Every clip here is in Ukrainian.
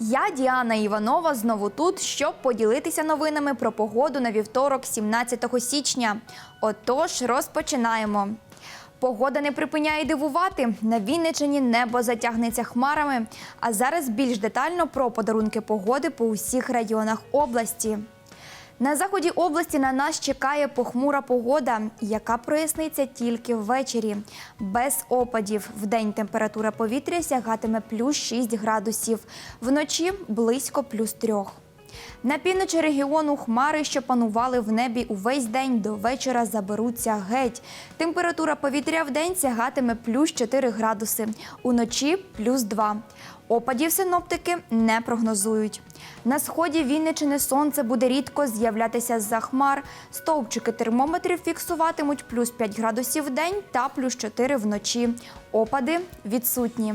Я Діана Іванова знову тут, щоб поділитися новинами про погоду на вівторок, 17 січня. Отож, розпочинаємо. Погода не припиняє дивувати. На Вінничині небо затягнеться хмарами. А зараз більш детально про подарунки погоди по усіх районах області. На заході області на нас чекає похмура погода, яка проясниться тільки ввечері. Без опадів. Вдень температура повітря сягатиме плюс 6 градусів, вночі близько плюс 3. На півночі регіону хмари, що панували в небі увесь день до вечора, заберуться геть. Температура повітря в день сягатиме плюс 4 градуси, уночі плюс 2. Опадів синоптики не прогнозують. На сході Вінничини сонце буде рідко з'являтися з-за хмар. Стовпчики термометрів фіксуватимуть плюс 5 градусів в день та плюс 4 вночі. Опади відсутні.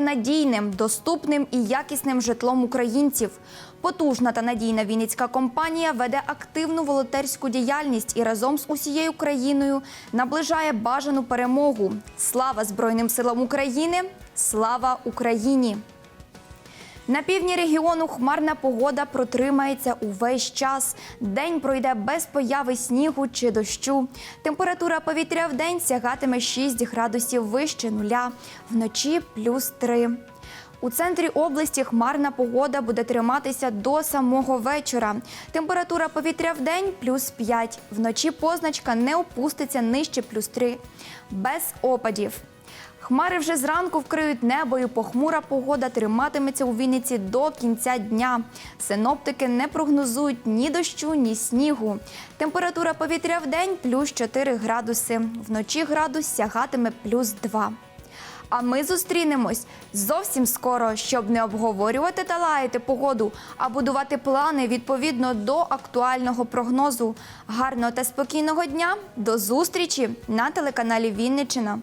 надійним, доступним і якісним житлом українців. Потужна та надійна вінницька компанія веде активну волонтерську діяльність і разом з усією країною наближає бажану перемогу. Слава Збройним силам України! Слава Україні! На півдні регіону хмарна погода протримається увесь час. День пройде без появи снігу чи дощу. Температура повітря в день сягатиме 6 градусів вище нуля, вночі плюс 3. У центрі області хмарна погода буде триматися до самого вечора. Температура повітря в день плюс 5. Вночі позначка не опуститься нижче плюс 3. Без опадів. Хмари вже зранку вкриють небо і похмура погода триматиметься у Вінниці до кінця дня. Синоптики не прогнозують ні дощу, ні снігу. Температура повітря в день плюс 4 градуси. Вночі градус сягатиме плюс 2. А ми зустрінемось зовсім скоро, щоб не обговорювати та лаяти погоду, а будувати плани відповідно до актуального прогнозу. Гарного та спокійного дня. До зустрічі на телеканалі Вінниччина.